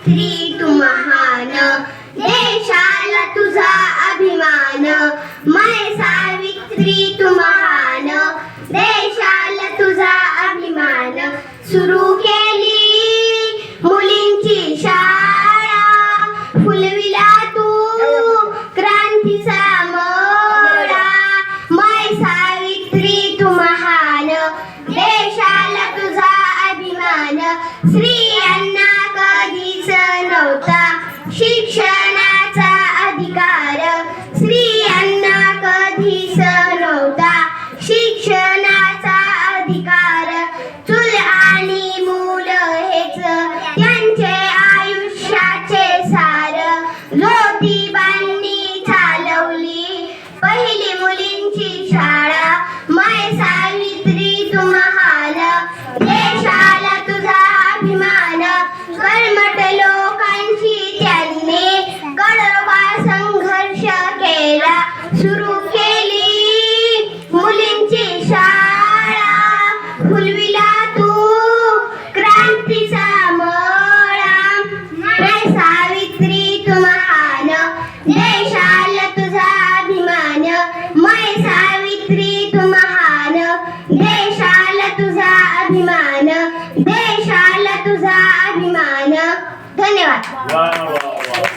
सावित्री तू महान. देशाला तुझा अभिमान. माय सावित्री तू महान. देशाला तुझा अभिमान. सुरू केली मुलींची शाळा. फुलविला तू क्रांतीचा मळा माय सावित्री तू महान. देशाला तुझा अभिमान. श्री शिक्षणाचा अधिकार. स्त्रियांना कधीच नव्हता शिक्षणाचा अधिकार. चूल आणि मूल हेच त्यांचे आयुष्याचे सार. ज्योतिबांनी चालवली पहिली मुलींची शाळा. माय सावित्री तुम्हाला देशाला तुझा अभिमान. कर्मट लोकांची सुरू केली. मुलींची शाळा फुलविला तू. क्रांतीचा मळा. माय सावित्री तू महान. देशाला तुझा अभिमान. माय सावित्री तू महान. देशाला तुझा अभिमान. देशाला तुझा अभिमान. धन्यवाद.